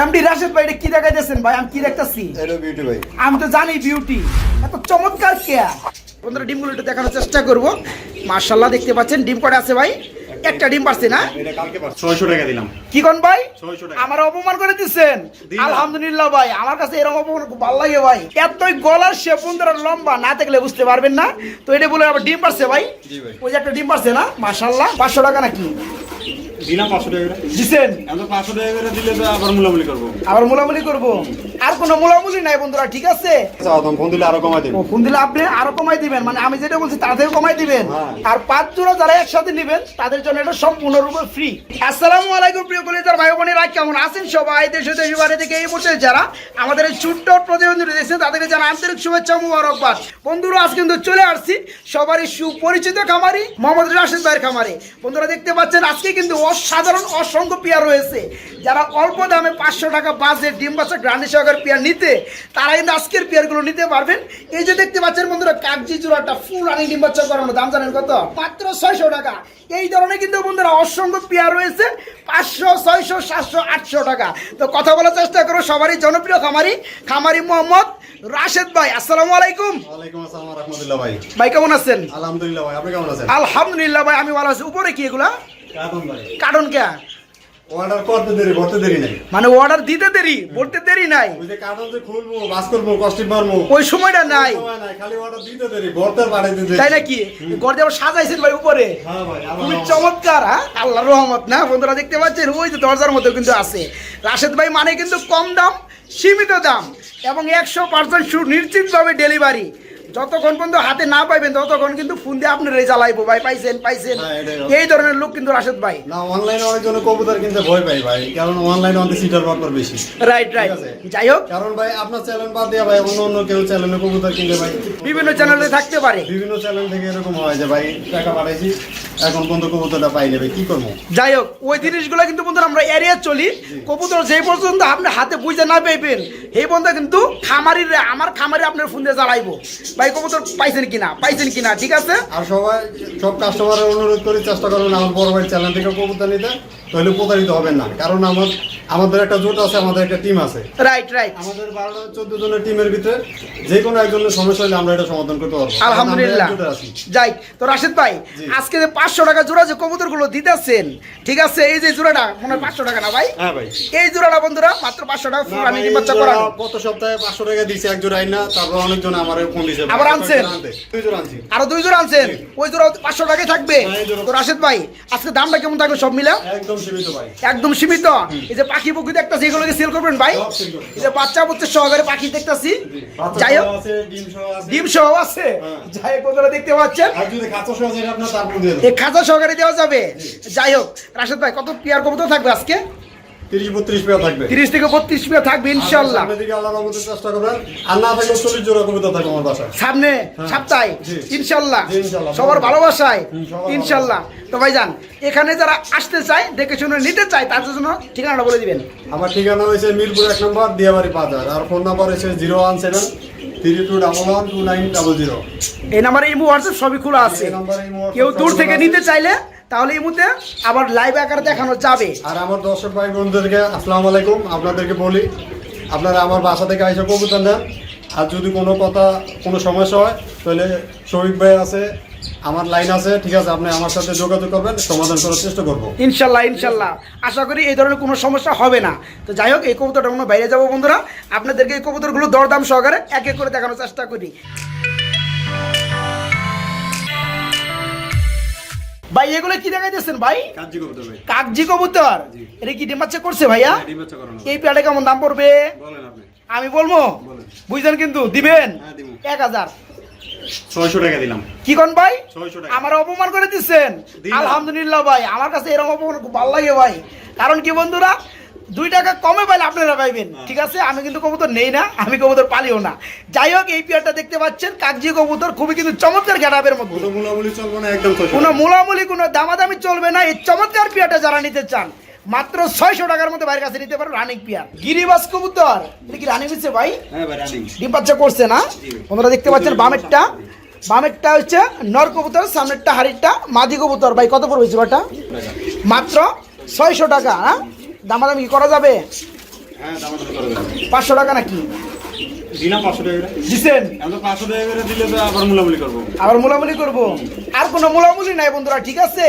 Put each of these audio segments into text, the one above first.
MD Rashed ভাই এটা কি দেখাইতেছেন ভাই? আমি কি দেখতেছি? এটা বিউটি ভাই। আমি তো জানি বিউটি এত চমৎকার কেয়া বন্ধুরা ডিমগুলো একটু দেখানোর চেষ্টা করব। মার্শাল্লাহ দেখতে পাচ্ছেন ডিম কটা আছে ভাই? একটা ডিম পারছে না? ছয়শো টাকা দিলাম। কি কোন ভাই? আমার অপমান করে দিচ্ছেন। আলহামদুলিল্লাহ ভাই আমার কাছে এরকম অপমান খুব ভালো লাগে ভাই। এতই গলার বন্ধুরা লম্বা না দেখলে বুঝতে পারবেন না। তো এটা বলে আবার ডিম পারছে ভাই? ওই যে একটা ডিম পারছে না? মার্শাল্লাহ পাঁচশো টাকা নাকি? দিলাম পাঁচশো টাকা করে। দিছেন? এখন পাঁচশো টাকা করে দিলে তো আবার মুলামুলি করব। আবার মোলামুলি করব? আর কোনো মোলামুলি নাই বন্ধুরা ঠিক আছে? ফোন দিলে আরও কমাই দেবো ফোন দিলে আপনি আরও কমাই দিবেন। মানে আমি যেটা বলছি তার কমাই দিবেন। হ্যাঁ। আর পাঁচ জোড়া যারা একসাথে নেবেন তাদের জন্য এটা সম্পূর্ণরূপে ফ্রি আসসালামু আলাইকুম প্রিয় কলিজার ভাই বোনেরা কেমন আছেন সবাই? দেশ থেকে এই যারা আমাদের এই ছোট্ট প্রতিবন্ধী দেখছেন তাদেরকে জানা আন্তরিক শুভেচ্ছা মুবারকবাদ। বন্ধুরা আজ কিন্তু চলে আসছি সবারই সুপরিচিত খামারি মোহাম্মদ রাশেদ ভাইয়ের খামারে। বন্ধুরা দেখতে পাচ্ছেন আজকে কিন্তু অসাধারণ অসংখ্য পেয়ার রয়েছে। যারা অল্প দামে পাঁচশো টাকা বাজেট ডিম বাচ্চা গ্রান্ডি সহকার পেয়ার নিতে তারা কিন্তু আজকের পেয়ারগুলো নিতে পারবেন। এই যে দেখতে পাচ্ছেন বন্ধুরা কাগজি জোড়াটা ফুল রানিং ডিম বাচ্চা করানো দাম জানেন কত? মাত্র ছয়শো টাকা। এই ধরনের কিন্তু বন্ধুরা অসংখ্য পেয়ার রয়েছে পাঁচশো ছয়শো সাতশো আটশো টাকা। তো কথা বলার চেষ্টা করো সবারই জনপ্রিয় খামারি খামারি মোহাম্মদ রাশেদ ভাই আসসালামু আলাইকুম। ভাই। ভাই কেমন আছেন? আলহামদুলিল্লাহ ভাই আপনি কেমন আছেন? আলহামদুলিল্লাহ ভাই আমি ভালো আছি। উপরে কি এগুলা? কারণ কে? অর্ডার করতে দেরি করতে দেরি নাই। মানে অর্ডার দিতে দেরি বলতে দেরি নাই। ওই যে কার্টন যে খুলবো বাস করব ওই সময়টা নাই। খালি অর্ডার দিতে দেরি দেরি। তাই নাকি? ঘর যেমন সাজাইছেন ভাই উপরে? হ্যাঁ ভাই খুবই চমৎকার হ্যাঁ? আল্লাহ রহমত না? বন্ধুরা দেখতে পাচ্ছেন ওই যে দরজার মধ্যে কিন্তু আছে। রাশেদ ভাই মানে কিন্তু কম দাম সীমিত দাম এবং একশো পার্সেন্ট সু নিশ্চিতভাবে ডেলিভারি যতক্ষণ পর্যন্ত হাতে না পাইবেন ততক্ষণ কিন্তু ফোন দিয়ে আপনার জ্বালাইবো। ভাই পাইছেন পাইছেন। হ্যাঁ, এই ধরনের লোক কিন্তু রাশেদ ভাই। না অনলাইনে অনেকজন কবুতর কিনতে ভয় পাই ভাই কারণ অনলাইনে অনেক সিটার ব্যাপার বেশি। রাইট রাইট যাই হোক। কারণ ভাই আপনার চ্যানেল বাদ দিয়ে ভাই অন্য অন্য কেউ চ্যানেলে কবুতর কিনতে ভাই বিভিন্ন চ্যানেলে থাকতে পারে। বিভিন্ন চ্যানেল থেকে এরকম হয় যে ভাই টাকা পাঠাইছি। এখন বন্ধু কবুতরটা পাই যাবে কি করব? যাই হোক ওই জিনিসগুলো কিন্তু বন্ধুরা আমরা এড়িয়ে চলি। কবুতর যেই পর্যন্ত আপনি হাতে বুঝতে না পেয়েবেন এই বন্ধু কিন্তু খামারির আমার খামারি আপনার ফোন দিয়ে জ্বালাইবো। ভাই কবুতর পাইছেন কিনা? পাইছেন কিনা? ঠিক আছে? আর সবাই সব কাস্টমারের অনুরোধ করি চেষ্টা করবেন আমার বড় ভাই চ্যানেল থেকে কবুতর নিতে। তাহলে প্রতারিত হবেন না। কারণ আমার আমাদের একটা জোট আছে আমাদের একটা টিম আছে। রাইট রাইট আমাদের বারোটা চোদ্দ জনের টিমের ভিতরে যে কোনো একজনের সমস্যা হলে আমরা এটা সমাধান করতে পারব। আলহামদুলিল্লাহ। যাই তো রাশেদ ভাই আজকে যে পাঁচশো টাকা জোড়া যে কবুতরগুলো দিতেছেন ঠিক আছে? এই যে জোড়াটা মনে হয় পাঁচশো টাকা না ভাই? হ্যাঁ ভাই। এই জোড়াটা বন্ধুরা মাত্র পাঁচশো টাকা ফুল না বাচ্চা গত সপ্তাহে পাঁচশো টাকা দিয়েছে এক জোড়া আইনা তারপর অনেকজন আমার ফোন দিয়েছে আবার আনছেন? দুই জোড়া আনছি। আরও দুই জোড়া আনছেন? ওই জোড়া পাঁচশো টাকায় থাকবে? হ্যাঁ, তো রাশেদ ভাই আজকে দামটা কেমন থাকবে সব মিলে একদম একদম সীমিত। এই যে পাখি পুকুর দেখতেছি এগুলোকে সেল করবেন ভাই। এই যে বাচ্চা বুচ্চা সহকারে পাখি দেখতেছি। যাই হোক ডিম সহ আছে। হ্যাঁ। যাই হোক দেখতে পাচ্ছেন। এই খাঁচা সহকারে দেওয়া যাবে। যাই হোক রাশেদ ভাই কত পেয়ার কবুতর থাকবে আজকে? তিরিশ বত্রিশ পেয়ার থাকবে। তিরিশ থেকে বত্রিশ পেয়ার থাকবে ইনশাল্লাহ। দিকে আল্লাহর রহমতে চেষ্টা করবেন। আর না থাকলে চল্লিশ জোড়া কবিতা থাকবে আমার বাসায়। সামনে সপ্তাহে জি। ইনশাল্লাহ। জি, ইনশাল্লাহ। সবার ভালোবাসায় হুম, তো ভাইজান এখানে যারা আসতে চায় দেখে শুনে নিতে চায় তাদের জন্য ঠিকানাটা বলে দিবেন। আমার ঠিকানা হয়েছে মিরপুর এক নম্বর দিয়াবাড়ি বাজার আর ফোন নাম্বার হয়েছে zero one seven three two double one two nine double zero. এই নাম্বারে ইমো হোয়াটসঅ্যাপ সবই খোলা আছে। কেউ দূর থেকে নিতে চাইলে তাহলে ইমুতে আবার লাইভ আকারে দেখানো যাবে। আর আমার দর্শক ভাই বন্ধুদেরকে আসসালামু আলাইকুম। আপনাদেরকে বলি আপনারা আমার বাসা থেকে আইসা কবুতর নেন। আর যদি কোনো কথা কোনো সমস্যা হয় তাহলে শহীদ ভাই আছে আমার লাইন আছে ঠিক আছে আপনি আমার সাথে যোগাযোগ করবেন সমাধান করার চেষ্টা করব। ইনশাল্লাহ ইনশাল্লাহ। আশা করি এই ধরনের কোনো সমস্যা হবে না। তো যাই হোক এই কবুতরটা কোনো বাইরে যাব বন্ধুরা। আপনাদেরকে এই কবুতরগুলো দরদাম সহকারে এক এক করে দেখানোর চেষ্টা করি। ভাই এগুলো কি দেখাইতেছেন ভাই? কবুতর কাকজি কবুতর? এটা কি ডিম বাচ্চা করছে ভাইয়া? করানো। এই পেয়ারটা কেমন দাম পড়বে? বলেন আপনি। আমি বলব? বলেন। বুঝলেন কিন্তু? দিবেন? হ্যাঁ, দিব। এক হাজার। ছয়শো টাকা দিলাম। কি কোন ভাই? 600 আমার অপমান করে দিচ্ছেন। আলহামদুলিল্লাহ ভাই আমার কাছে এরকম অপমান খুব ভালো লাগে ভাই। কারণ কি বন্ধুরা দুই টাকা কমে পাইলে আপনারা পাইবেন। হ্যাঁ। ঠিক আছে? আমি কিন্তু কবুতর নেই না আমি কবুতর পালিও না। যাই হোক এই পেয়ারটা দেখতে পাচ্ছেন কাগজি কবুতর খুবই কিন্তু চমৎকার গ্যাটাপের মধ্যে। কোনো মূলামূলি কোনো দামাদামি চলবে না এই চমৎকার পেয়ারটা যারা নিতে চান মাত্র ছয়শো টাকার মধ্যে বাইরের কাছে নিতে পারো রানিং পেয়ার। গিরিবাস কবুতর এটা কি রানিং হচ্ছে ভাই? হ্যাঁ ডিম বাচ্চা করছে না? ওনারা দেখতে পাচ্ছেন বামেরটা বামেরটা হচ্ছে নর কবুতর সামনেরটা হাড়িরটা মাদি কবুতর। ভাই কত পড়বে বাটা মাত্র ছয়শো টাকা হ্যাঁ? দামাদামি কি করা যাবে? হ্যাঁ করে দেবেন পাঁচশো টাকা নাকি? আবার মূলামূলি করব। আর কোনো মোলামুলি নাই বন্ধুরা ঠিক আছে?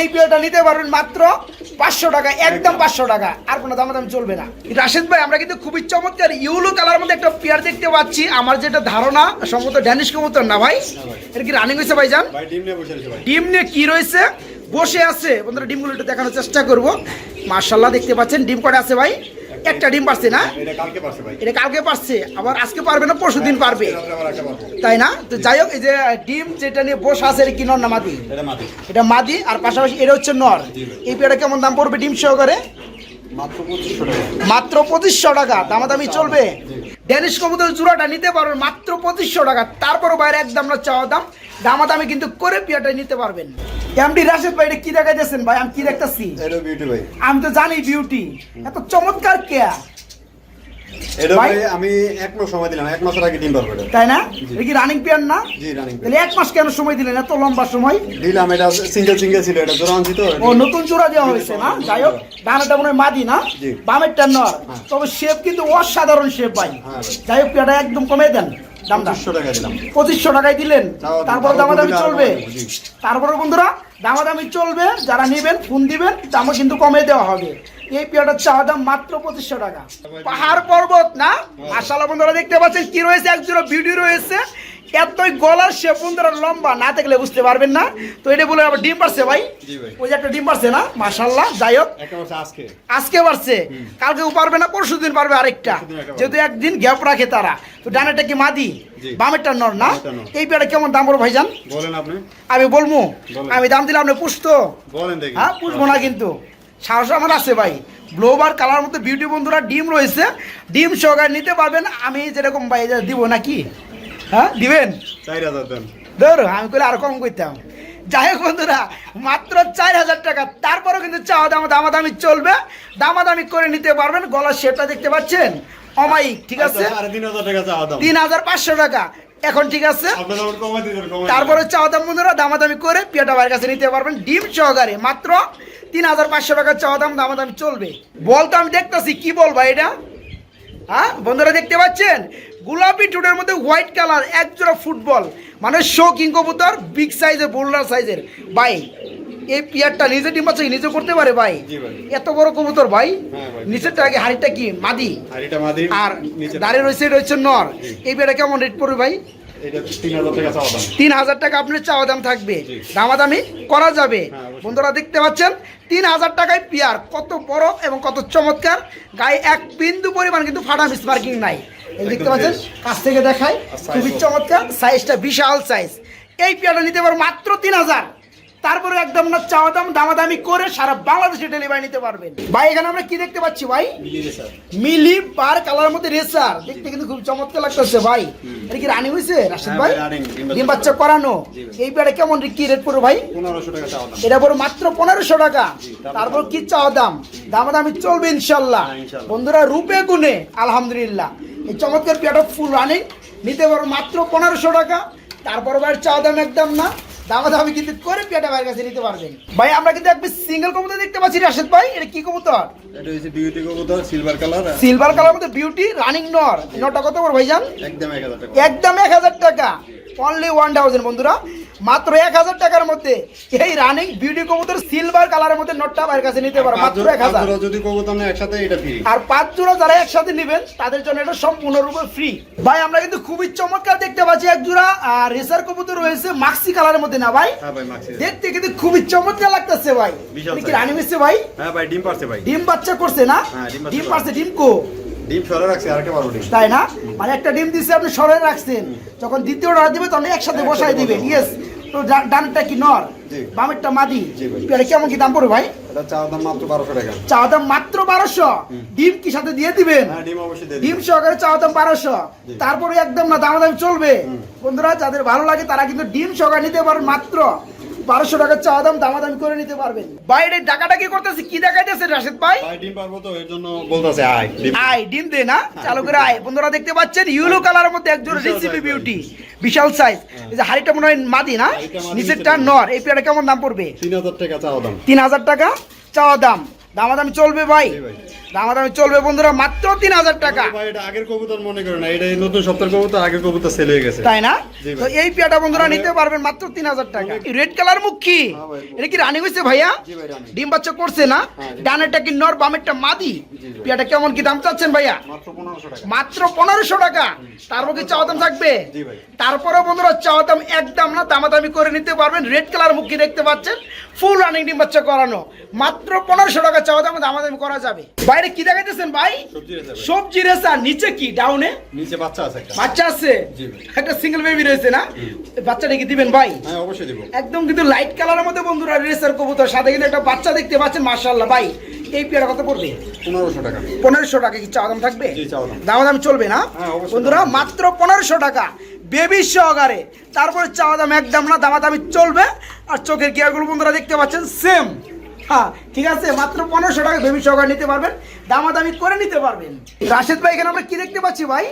এই পেয়ারটা নিতে পারবেন মাত্র পাঁচশো টাকা একদম পাঁচশো টাকা। আর কোনো দামাদামি চলবে না। রাশেদ ভাই আমরা কিন্তু খুবই চমৎকার ইউলো কালার মধ্যে একটা পেয়ার দেখতে পাচ্ছি। আমার যেটা ধারণা সম্ভবত ড্যানিশ কবুতর না ভাই? এটা কি রানিং হয়েছে ভাইজান? ভাই ভাই। ডিম নিয়ে কি রয়েছে? বসে আছে। বন্ধুরা ডিমগুলো একটু দেখানোর চেষ্টা করব। মার্শাল্লাহ দেখতে পাচ্ছেন ডিম কটা আছে ভাই? একটা ডিম পারছে না? এটা কালকে পারছে আবার আজকে পারবে না পরশু দিন পারবে। পারব। তাই না? তো যাই হোক এই যে ডিম যেটা নিয়ে বসে আছে এটা কি নর না মাদি? এটা মাদি। আর পাশাপাশি এটা হচ্ছে নর। এই পেয়ারটা কেমন দাম পড়বে ডিম সহকারে? মাত্র পঁচিশশো টাকা। মাত্র পঁচিশশো টাকা দামাদামি চলবে? ড্যানিশ কবুতর জোড়াটা নিতে পারবেন মাত্র পঁচিশশো টাকা তারপরও বাইরে একদম না চাওয়া দাম। দামাদামি কিন্তু করে পেয়ারটা নিতে পারবেন। এমডি রাশেদ ভাই এটা কি দেখা যাচ্ছেন ভাই? আমি কি দেখতেছি? এটা বিউটি ভাই। আমি তো জানি বিউটি এত চমৎকার কেয়া এটা ভাই- ভাই আমি এক মাস সময় দিলাম এক মাসের আগে ডিম পারব তাই না? এটা কি রানিং পেয়ার না? জি রানিং তাহলে এক মাস কেন সময় দিলেন? এত লম্বা সময়? দিলাম এটা সিঙ্গেল সিঙ্গেল ছিল এটা জোড়া আনছি তো ও নতুন জোড়া দেওয়া হয়েছে না? যাই হোক ডানাটা মনে হয় মাদি না? জি। বামেরটা নর। তবে শেপ কিন্তু অসাধারণ শেপ ভাই। হ্যাঁ। ভাই। যাই হোক পেয়ারটা একদম কমে দেন। দামটা পঁচিশশো টাকা দিলাম। পঁচিশশো টাকায় দিলেন। তারপর দামাদামি চলবে। তারপরে বন্ধুরা দামাদামি চলবে। যারা নেবেন ফোন দিবেন দামও কিন্তু কমে দেওয়া হবে। এই পেয়ারটার চাওয়া দাম মাত্র পঁচিশশো টাকা। পাহাড় পর্বত না? মাসাল্লাহ বন্ধুরা দেখতে পাচ্ছেন কি রয়েছে? একজোড়া ভিডিও রয়েছে। এতই গলার সে বন্ধুরা লম্বা না থাকলে বুঝতে পারবেন না। তো এটা বলে আবার ডিম পারছে ভাই? ওই যে একটা ডিম পারছে না? মাসাল্লাহ যাই হোক। আজকে। আজকে পারছে? কালকেও পারবে না পরশু দিন পারবে আরেকটা। যেহেতু একদিন গ্যাপ রাখে তারা। তো ডানেরটা কি মাদি। বামেরটা নর না? এই পেয়ারটা কেমন দাম পড়ো ভাইজান? বলেন আপনি। আমি বলব আমি দাম দিলে আপনি পুষতো। বলেন দেখি। হ্যাঁ পুষবো না কিন্তু। সাহস আমার আছে ভাই। ব্লোবার কালার মধ্যে বিউটি বন্ধুরা ডিম রয়েছে। ডিম সহকারে নিতে পারবেন। আমি যেরকম ভাই দিব নাকি? হ্যাঁ দিবেন? চার হাজার দেন। ধরো আমি কইলে আর কম করতাম যাই হোক বন্ধুরা মাত্র চার হাজার টাকা। তারপরেও কিন্তু চাওয়া দাম দামাদামি চলবে। দামাদামি করে নিতে পারবেন। গলার শেপটা দেখতে পাচ্ছেন? অমাইক ঠিক আছে? তিন হাজার পাঁচশো টাকা। এখন ঠিক আছে? তারপরে চাওয়া দাম বন্ধুরা দামাদামি করে পেটা ভাইয়ের কাছে নিতে পারবেন। ডিম সহকারে মাত্র তিন হাজার পাঁচশো টাকার চাওয়া দাম দামাদামি চলবে। বল তো আমি দেখতেছি কি বল ভাই এটা? হ্যাঁ বন্ধুরা দেখতে পাচ্ছেন? গোলাপি টুটের মধ্যে হোয়াইট কালার এক জোড়া ফুটবল। মানে শো কিং কবুতর বিগ সাইজের বোল্ডার সাইজের ভাই এই পিয়ারটা নিজে ডিম আছে নিজে করতে পারে ভাই? এত বড় কবুতর ভাই? নিচের টাকে নিচেরটা আগে হাড়িটা কি? মাদি? আর মাদি আর দাঁড়িয়ে রয়েছে রয়েছে নর। এই পেয়ারটা কেমন রেট পড়বে ভাই? তিন হাজার টাকা আপনার চাওয়া দাম থাকবে। দামাদামি করা যাবে। হ্যাঁ, বন্ধুরা দেখতে পাচ্ছেন তিন হাজার টাকায় পিয়ার। কত বড় এবং কত চমৎকার। গায়ে এক বিন্দু পরিমাণ কিন্তু ফাটা মিস নাই। দেখতে পাচ্ছেন কাছ থেকে দেখায় খুবই চমৎকার সাইজটা বিশাল সাইজ এই পিয়ারটা নিতে পারো মাত্র তিন হাজার। তারপরে একদম না চাওয়া দাম দামাদামি করে সারা বাংলাদেশে ডেলিভারি নিতে পারবেন। ভাই এখানে আমরা কি দেখতে পাচ্ছি ভাই? মিলি বার কালার মধ্যে রেসার। দেখতে কিন্তু খুব চমৎকার লাগতেছে ভাই। এটা কি রানি হয়েছে রাশিদ ভাই? ডিম বাচ্চা করানো? এই পেয়ারে কেমন কি রেট পড়ো ভাই? এটা পড়ো মাত্র পনেরোশো টাকা। তারপর কি চাওয়া দাম? দামাদামি চলবে ইনশাল্লাহ। হ্যাঁ, বন্ধুরা রূপে গুণে আলহামদুলিল্লাহ। এই চমৎকার পেয়ারটা ফুল রানিং নিতে পারো মাত্র পনেরোশো টাকা। তারপর ভাই চাওয়া দাম একদম না। দামাদামি কিন্তু করে পেটা ভাইয়ের কাছে নিতে পারবেন। ভাই আমরা কিন্তু একবার সিঙ্গেল কবুতর দেখতে পাচ্ছি রাশেদ ভাই। এটা কি কবুতর? এটা হচ্ছে বিউটি কবুতর সিলভার কালার সিলভার কালার মধ্যে বিউটি রানিং নর। নটা কত করে ভাইজান? একদম এক হাজার টাকা। একদম এক হাজার টাকা। অনলি ওয়ান থাউজেন্ড বন্ধুরা। মাত্র এক হাজার টাকার মধ্যে এই রানিং বিউটি কবুতর সিলভার কালারের মধ্যে নটটা বাইরের কাছে নিতে পারো মাত্র এক হাজার। যদি কবুতর একসাথে এটা ফ্রি আর পাঁচ জোড়া যারা একসাথে নেবেন তাদের জন্য এটা সম্পূর্ণরূপে ফ্রি ভাই আমরা কিন্তু খুবই চমৎকার দেখতে পাচ্ছি এক জোড়া রেসার কবুতর রয়েছে মাক্সি কালারের মধ্যে না ভাই? হ্যাঁ দেখতে কিন্তু খুবই চমৎকার লাগতেছে ভাই। রানি মিশছে ভাই? হ্যাঁ ভাই ডিম পারছে ভাই। ডিম বাচ্চা করছে না? হ্যাঁ, ডিম পারছে ডিম কো? ডিম সরে রাখছে আরেকটা বারো ডিম। তাই না? মানে একটা ডিম দিচ্ছে আপনি সরে রাখছেন। যখন দ্বিতীয়টা দিবে তখন একসাথে বসাই দিবে। ইয়েস তো ডা- ডানেরটা কি নর? বামেরটা মাদি। কেমন কি দাম পড়বে ভাই? এটা চাওয়া দাম মাত্র বারোশো টাকা। চাওয়া দাম মাত্র বারোশো। ডিম কি সাথে দিয়ে দিবেন? হ্যাঁ ডিম অবশ্যই দিয়ে ডিম সহকারে চাওয়া দাম বারোশো। তারপরে একদম না দামাদামি চলবে। বন্ধুরা যাদের ভালো লাগে তারা কিন্তু ডিম সহকারে নিতে পারেন মাত্র। বারোশো টাকার চা দাম দামাদামি করে নিতে পারবেন। বাইরে ডাকাটা কি করতেছে কি দেখাইতেছে রাশেদ ভাই? ডিম পারব তো এর জন্য বলতেছে আয় ডিম। আয় ডিম দে না। চালু করে আয়। বন্ধুরা দেখতে পাচ্ছেন ইউলো কালারের মধ্যে একজন রেসিপি বিউটি বিশাল সাইজ এই যে হাড়িটা মনে হয় মাদি না? নিচেরটা নর। এই পেয়ারটা কেমন দাম পড়বে? তিন হাজার টাকা চাওয়া দাম। তিন হাজার টাকা চাওয়া দাম। দামাদামি চলবে ভাই। দামাদামি চলবে বন্ধুরা মাত্র তিন হাজার টাকা। এটা আগের কবুতর মনে করে না এটা নতুন সপ্তাহের কবুতর আগের কবুতর সেল হয়ে গেছে। তাই না? তো এই পেয়াটা বন্ধুরা নিতে পারবেন মাত্র তিন হাজার টাকা। রেড কালার মুখী এটা কি রানি হয়েছে ভাইয়া? ভাই। ডিম বাচ্চা করছে না? হ্যাঁ, ডানেরটা কি নর বামেরটা মাদি? পেয়াটা কেমন কি দাম চাচ্ছেন ভাইয়া? মাত্র পনেরোশো টাকা। তারপর কি চাওয়া দাম থাকবে? তারপরে বন্ধুরা চাওয়া দাম একদম না দামাদামি করে নিতে পারবেন। রেড কালার মুখী দেখতে পাচ্ছেন? ফুল রানিং ডিম বাচ্চা করানো। মাত্র পনেরোশো টাকা চাওয়া দাম দামাদামি করা যাবে। বাইরে কি দেখাইতেছেন ভাই? সবজি রেসা নিচে কি? ডাউনে? নিচে বাচ্চা আছে একটা। বাচ্চা আছে? একটা সিঙ্গেল বেবি রয়েছে না? বাচ্চাটা কি দিবেন ভাই? হ্যাঁ অবশ্যই দিব। একদম কিন্তু লাইট কালারের মধ্যে বন্ধুরা রেসার কবুতর। সাথে কিন্তু একটা বাচ্চা দেখতে পাচ্ছেন মার্শাল্লাহ ভাই এই পেয়ারা কত পড়বে? পনেরোশো টাকা। পনেরোশো টাকা কি চাওয়া দাম থাকবে? দাম। দাম। দাম চলবে না? হ্যাঁ, বন্ধুরা মাত্র পনেরোশো টাকা। বেবি সহকারে। তারপরে চাওয়া দাম একদম না দামাদামি চলবে। আর চোখের গিয়ারগুলো বন্ধুরা দেখতে পাচ্ছেন সেম হ্যাঁ ঠিক আছে মাত্র পনেরোশো টাকা বেবি সহকারে নিতে পারবেন দামাদামি করে নিতে পারবেন। রাশেদ ভাই এখানে আমরা কি দেখতে পাচ্ছি ভাই?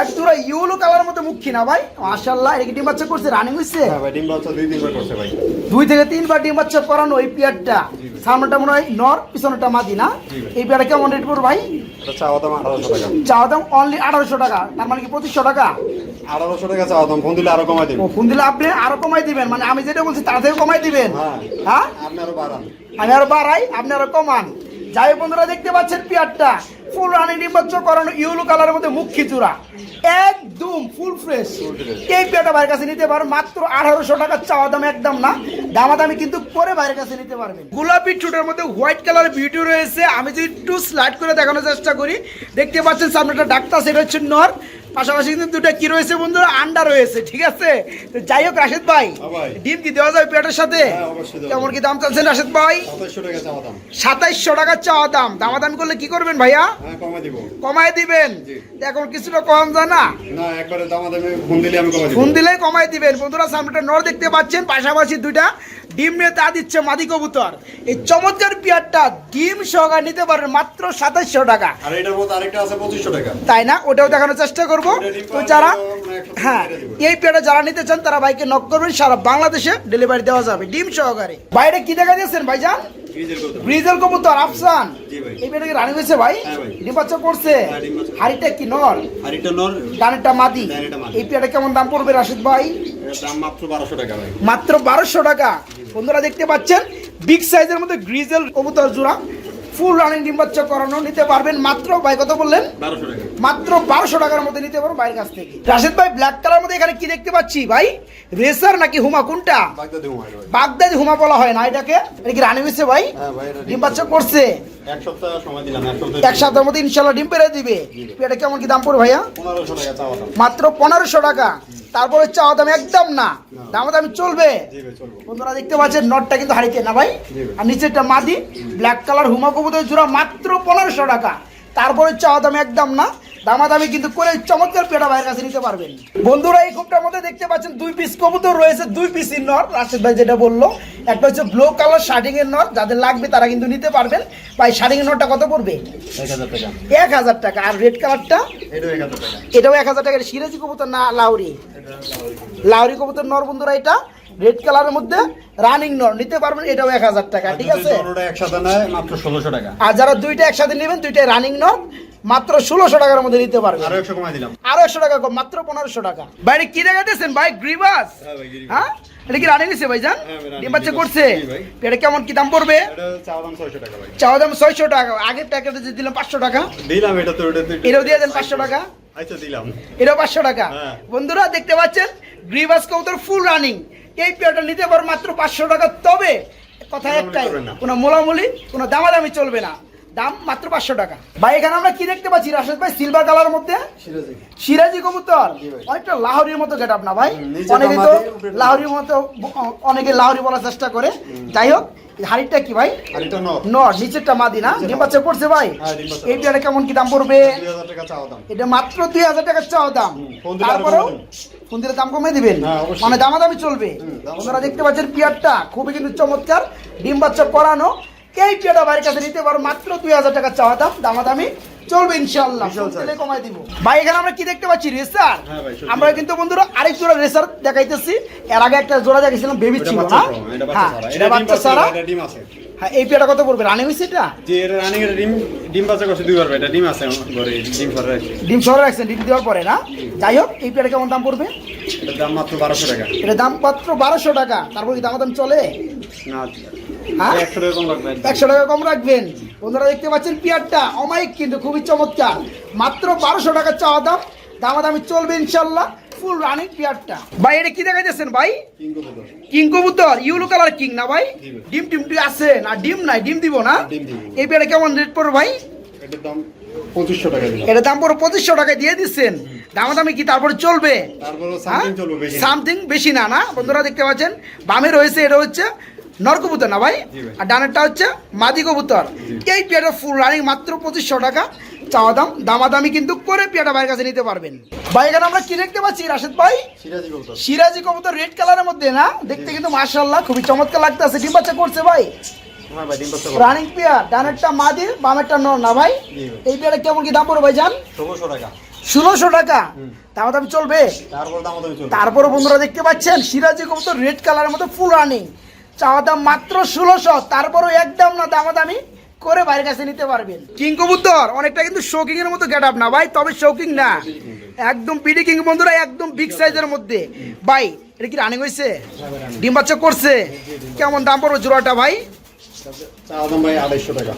এক দুরা ইউলো কালার মতো মুখী না ভাই? মাশাল্লাহ এটা কি ডিম বাচ্চা করছে? রানিং হচ্ছে হ্যাঁ ভাই ডিম বাচ্চা দুই তিনবার করছে ভাই। দুই থেকে তিনবার ডিম বাচ্চা করানো এই পেয়ারটা। সামনেটা মনে হয় নর পিছনেটা মাদি না? এই পেয়ারটা কেমন রেট পড়বে ভাই? এটা চাওয়া দাম আঠারোশো টাকা। চাওয়া দাম অনলি আঠারোশো টাকা তার মানে কি পঁচিশশো টাকা? আঠারোশো টাকা চাওয়া দাম ফোন দিলে আরও কমাই দিব ফোন দিলে আপনি আরও কমাই দিবেন মানে আমি যেটা বলছি তার থেকে কমাই দিবেন? হ্যাঁ। হ্যাঁ? আপনি আরও বাড়ান। আমি আরও বাড়াই আপনি আরও কমান। যাই বন্ধুরা দেখতে পাচ্ছেন পেয়ারটা। ফুল রানি নির্বাচ করানো ইউলো কালারের মধ্যে মুখ খিচুরা একদম ফুল ফ্রেশ। এই পেয়ারটা বাইরের কাছে নিতে পারো মাত্র আঠারোশো টাকার চাওয়া দাম একদম না। দামাদামি কিন্তু করে বাইরের কাছে নিতে পারবেন। গোলাপি চুটের মধ্যে হোয়াইট কালার বিউটি রয়েছে। আমি যদি একটু স্লাইড করে দেখানোর চেষ্টা করি দেখতে পাচ্ছেন সামনে একটা ডাক্তার সেটা হচ্ছে নর। পাশাপাশি কিন্তু দুটা কি রয়েছে বন্ধুরা? আন্ডা রয়েছে ঠিক আছে? তো যাই হোক রাশেদ ভাই হ্যাঁ ডিম কি দেওয়া যাবে পেয়ারের সাথে? হ্যাঁ, কেমন কি দাম চাচ্ছেন রাশেদ ভাই? সাতাইশশো টাকা চাওয়া দাম। দামাদামি করলে কি করবেন ভাইয়া? হ্যাঁ কমাই দিবেন? এখন কিছুটা কম যায় না? ফোন দিলে কমাই দিবেন। বন্ধুরা সামনেটা নর দেখতে পাচ্ছেন পাশাপাশি দুইটা ডিম নিয়ে তা দিচ্ছে মাদি কবুতর। এই চমৎকার পেয়ারটা ডিম সহকারে নিতে পারবেন মাত্র সাতাইশশো টাকা। আর এটার মধ্যে আরেকটা আছে পঁচিশশো টাকা। তাই না? ওটাও দেখানোর চেষ্টা করব। তো যারা হ্যাঁ এই পেয়ারটা যারা নিতে চান তারা ভাইকে নক করবেন সারা বাংলাদেশে ডেলিভারি দেওয়া যাবে ডিম সহকারে। বাইরে কি দেখা দিয়েছেন ভাইজান? ব্রিজেল কবুতর। আফসান। এই পেয়ারটা কি রানি হয়েছে ভাই? হ্যাঁ ডিম বাচ্চা করছে। হ্যাঁ, হাড়িটা কি নর? এটা নর। ডানেরটা মাদি। এই পেয়ারটা কেমন দাম পড়বে রাশিদ ভাই? দাম মাত্র বারোশো টাকা ভাই। মাত্র বারোশো টাকা। বন্ধুরা দেখতে পাচ্ছেন বিগ সাইজের মধ্যে গ্রিজেল কবুতর জোড়া ফুল রানিং ডিম বাচ্চা করানো নিতে পারবেন মাত্র ভাই কত বললেন? মাত্র বারোশো টাকার মধ্যে নিতে পারো বাইরের কাছ থেকে। রাশেদ ভাই ব্ল্যাক কালার মধ্যে এখানে কি দেখতে পাচ্ছি ভাই? রেসার নাকি হুমা কোনটা? বাগদা বাগদাদি হুমা বলা হয় না এটাকে? এটা কি রানি হয়েছে ভাই? হ্যাঁ ডিম বাচ্চা করছে। এক সপ্তাহ সময় দিলাম এক সপ্তাহের মধ্যে ইনশাল্লাহ ডিম পেরে দিবে। এটা কেমন কি দাম পড়বে ভাইয়া? মাত্র পনেরোশো টাকা। তারপরে চাওয়া দাম একদম না। দাম দাম চলবে। বন্ধুরা দেখতে পাচ্ছেন নটটা কিন্তু হারিকে না ভাই। আর নিচেরটা মাদি ব্ল্যাক কালার হুমা কবুতর জোড়া মাত্র পনেরোশো টাকা। তারপরে চাওয়া দাম একদম না। দামাদামি কিন্তু করে চমৎকার পেটা ভাইয়ের কাছে নিতে পারবেন। বন্ধুরা এই খুবটার মধ্যে দেখতে পাচ্ছেন দুই পিস কবুতর রয়েছে দুই পিসের নর। রাশেদ ভাই যেটা বলল একটা হচ্ছে ব্লু কালার শার্টিং এর নর যাদের লাগবে তারা কিন্তু নিতে পারবেন। ভাই শার্টিং এর নরটা কত পড়বে? এক হাজার টাকা। আর রেড কালারটা এটাও এক হাজার টাকা। এটাও এক হাজার টাকা। সিরাজি কবুতর না লাউরি? লাউরি কবুতর। নর বন্ধুরা এটা রেড কালারের মধ্যে রানিং নর। নিতে পারবেন এটাও এক হাজার টাকা। ঠিক আছে? একসাথে নেয় মাত্র ষোলোশো টাকা। আর যারা দুইটা একসাথে নেবেন দুইটা রানিং নর। মাত্র ষোলোশো টাকার মধ্যে নিতে পারবে। আরও একশো কমাই দিলাম। আরও একশো টাকা কম মাত্র পনেরোশো টাকা। বাইরে কি দেখাতেছেন ভাই গ্রিবাস। হ্যাঁ ভাই, হ্যাঁ? এটা কি রানিং নিছে ভাই জান হ্যাঁ ডিম বাচ্চা গ্রিবাস। করছে? এটা কেমন কি দাম পড়বে? এটা চাওয়া দাম ছয়শো টাকা আগের প্যাকেটে যে দিলাম পাঁচশো টাকা। দিলাম এটা তো এটাও দিয়ে দেন পাঁচশো টাকা। আচ্ছা দিলাম। এটাও পাঁচশো টাকা। হ্যাঁ। বন্ধুরা দেখতে পাচ্ছেন? গ্রিভাস কবুতর ফুল রানিং এই পেয়ারটা নিতে পারো মাত্র পাঁচশো টাকা। তবে কথা একটাই কোনো মোলামুলি কোনো দামাদামি চলবে না। দাম মাত্র পাঁচশো টাকা। ভাই এখানে আমরা কি দেখতে পাচ্ছি? রাশেদ ভাই সিলভার কালার মধ্যে সিরাজি কবুতর। অনেকটা লাহোরির মতো গেট না ভাই? অনেকে তো। লাহোরির মতো অনেকে লাহোরি বলার চেষ্টা করে। যাই হোক হাড়িটা কি ভাই? নর। নিচেরটা মাদি না? ডিম বাচ্চা করছে ভাই? হ্যাঁ, ডিম বাচ্চা এই পেয়ারটা কেমন কি দাম পড়বে? এটা মাত্র দুই হাজার টাকার চাওয়া দাম। তারপরেও ফোন দিলে দাম কমে দিবেন? হ্যাঁ। মানে দামাদামি চলবে। আপনারা দেখতে পাচ্ছেন পিয়ারটা। খুবই কিন্তু চমৎকার। ডিম বাচ্চা করানো এই পিয়ারটা বাইরের কাছে নিতে পারো মাত্র দুই হাজার টাকা চাওয়া দাম দামাদামি চলবে ইনশাল্লাহ। দিলে কমাই দিব। ভাই এখানে আমরা কি দেখতে পাচ্ছি? রেসার। হ্যাঁ। আমরা কিন্তু বন্ধুরা আরেক জোড়া রেসার দেখাইতেছি। এর আগে একটা জোড়া দেখেছিলাম বেবি ছিল হ্যাঁ এটা এটা বাচ্চা সারা। ডিম আছে। হ্যাঁ এই পেয়ারটা কত পড়বে? রানিং হয়েছে এটা? যে এটা রানিং এর ডিম ডিম বাচ্চা করছে দুইবার এটা ডিম আছে ঘরে ডিম ফর রাখছে ডিম শহরে রাখছেন ডিম দেওয়ার পরে না? যাই হোক এই পেয়ারটা কেমন দাম পড়বে? এটার দাম মাত্র বারোশো টাকা। এটা দাম মাত্র বারোশো টাকা। তারপর কি দাম দাম চলে? না হ্যাঁ? একশো টাকা কম রাখবেন। একশো টাকা কম রাখবেন। বন্ধুরা দেখতে পাচ্ছেন পেয়ারটা? অমায়িক কিন্তু খুবই চমৎকার। মাত্র বারোশো টাকা চাওয়া দাম। দামাদামি চলবে ইনশাল্লাহ। ফুল রানিং পেয়ারটা ভাই এটা কি দেখাইতেছেন ভাই? কিং কবুতর। ইউলো কালার কিং না ভাই? ডিম টিম টি আছে না ডিম নাই ডিম দিব না? এই পেয়ারে কেমন রেট পড়বে ভাই? এটার দাম পঁচিশশো টাকা দিলাম। এটা দাম পড়ে পঁচিশশো টাকায় দিয়ে দিচ্ছেন। দামাদামি কি তারপরে চলবে? সামথিং বেশি। না। না না? বন্ধুরা দেখতে পাচ্ছেন বামে রয়েছে এটা হচ্ছে নর কবুতর না ভাই। আর ডানেরটা হচ্ছে মাদি কবুতর। এই পেয়ারটা ফুল রানিং মাত্র পঁচিশশো টাকা চাওয়া দাম। দামাদামি কিন্তু করে পেয়ারটা ভাইয়ের কাছে নিতে পারবেন। ভাই এখানে আমরা কি দেখতে পাচ্ছি রাশেদ ভাই? সিরাজি কবুতর। সিরাজি কবুতর রেড কালারের মধ্যে না? দেখতে কিন্তু মাশাল্লাহ খুবই চমৎকার লাগতেছে। ডিম বাচ্চা করছে ভাই? ভাই ডিম বাচ্চা রানিং পেয়ার ডানেরটা মাদি বামেরটা নর না ভাই। এই পেয়ারে কেমন কি দাম পড়বে ভাই জান? ষোলোশো টাকা। ষোলোশো টাকা? তারপর আমাদের চলবে। তারপরে বন্ধুরা দেখতে পাচ্ছেন সিরাজি কবুতর রেড কালারের মতো ফুল রানিং চাওয়া দাম মাত্র ষোলোশো তারপরও একদম না দামাদামি করে বাইরের কাছে নিতে পারবেন। কিং কবুতর অনেকটা কিন্তু শৌকিং এর মতো গেট আপ না ভাই তবে শৌকিং না। একদম পিডি কিং বন্ধুরা একদম বিগ সাইজের মধ্যে। ভাই এটা কি রানিং হয়েছে ডিম বাচ্চা করছে। কেমন দাম পড়বে জোড়াটা ভাই?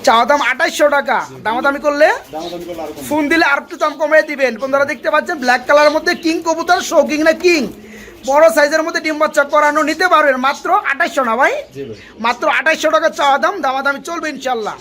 চাওয়া দাম আঠাইশশো টাকা। দামাদামি করলে? ফোন দিলে আর একটু দাম কমিয়ে দিবেন। বন্ধুরা দেখতে পাচ্ছেন ব্ল্যাক কালারের মধ্যে কিং কবুতর শো কিং না কিং বড় সাইজের মধ্যে ডিম বাচ্চা করানো নিতে পারবেন। মাত্র আঠাইশশো না ভাই? ভাই। মাত্র আঠাইশশো টাকা চাওয়া দাম দামাদামি চলবে ইনশাল্লাহ